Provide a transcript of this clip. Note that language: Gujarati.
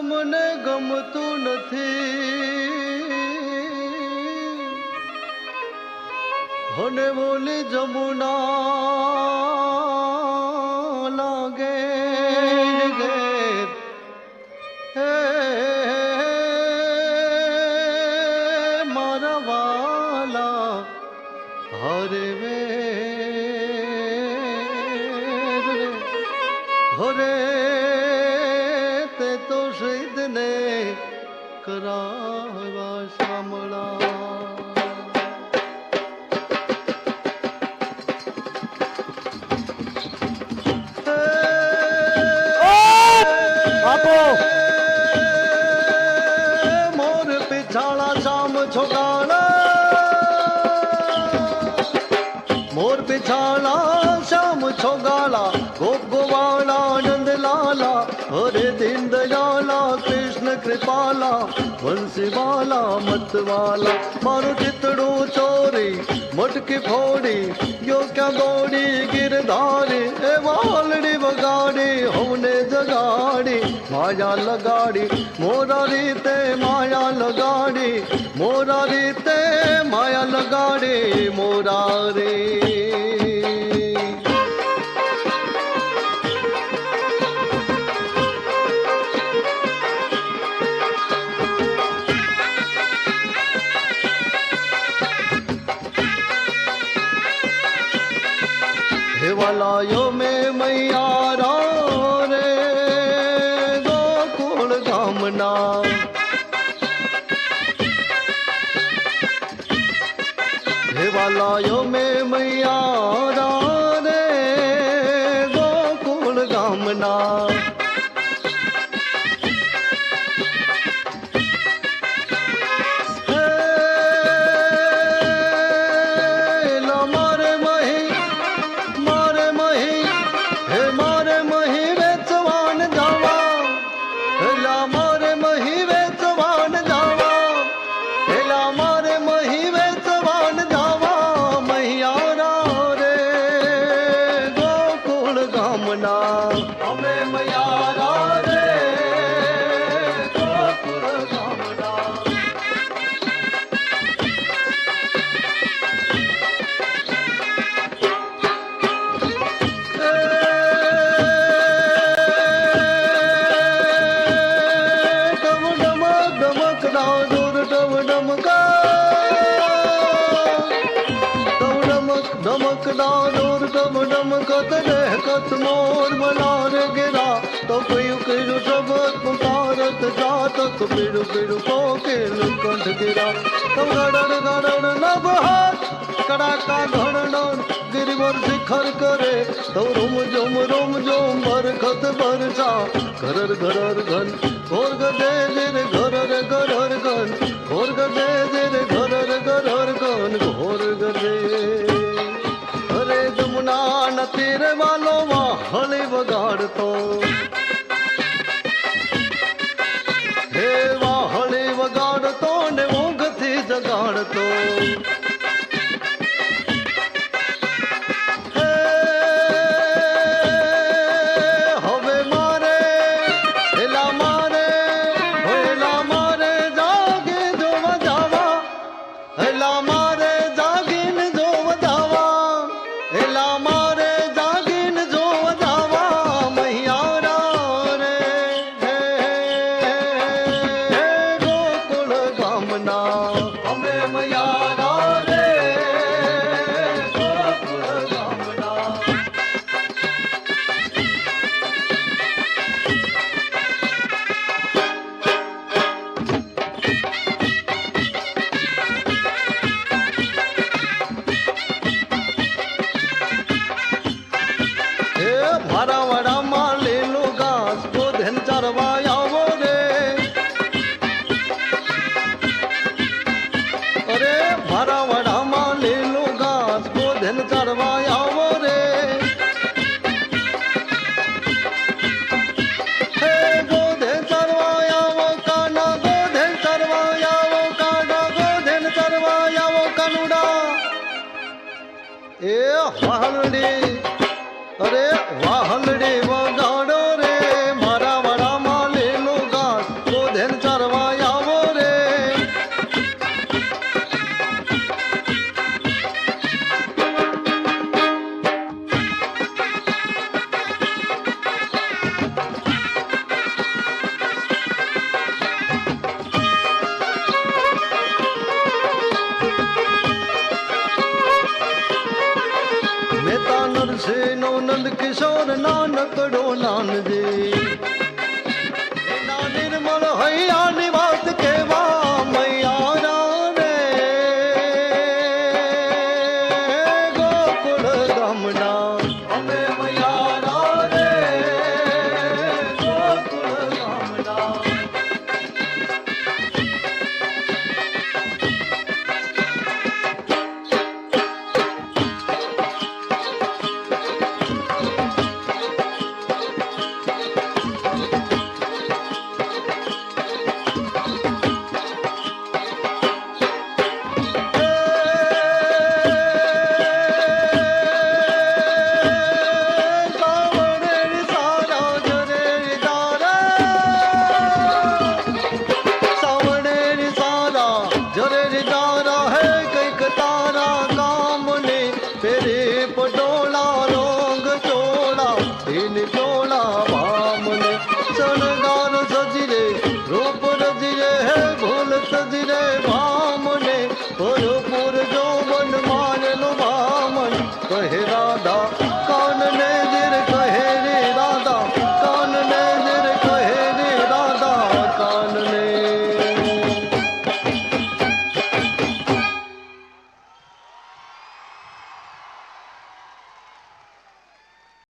તમને ગમતું નથી અને બોલી જમુના લાગે ઘેર હે મારા વાલા હરે વે હરે रावा श्यामला मोर पिछाड़ा शाम छोकाना मोर पिछाड़ा शाम छोगा કૃષ્ણ કૃપાલા બંસીવાલા મતવાલા મારું ચિતડું ચોરી મટકી ફોડી ગયો ક્યાં દોડી ગિરધારી એ વાલડી વગાડી હમને જગાડી માયા લગાડી મોરા રીતે માયા લગાડી મોરા રીતે માયા લગાડી હેવાલાયો உம்மை ડમક દાદુર ડમ ડમકા ડમ, ડમક ડમક દાદુર ડમ ડમકત દેહકત મોર મલાર ગિરા. તો કયું કયું શબ્દ પુકારત જાતક પીડું પીડું કોકિલ, કંઠ, ગિરા. તો ગડડ ગડડ નભ, હાથ, કડાકા ધડણ ગિરિવર, શિખર, કરે. તો રૂમ જોમ રોમ જોમ બરખત બરસા ઘરર ઘરર, ઘન, ઘોર ગદે பாடுதோ વાહલડી. અરે વાહલડી વગાડો કિશોર નાનકડો નાનજી એના નિર્મળ હૈયાની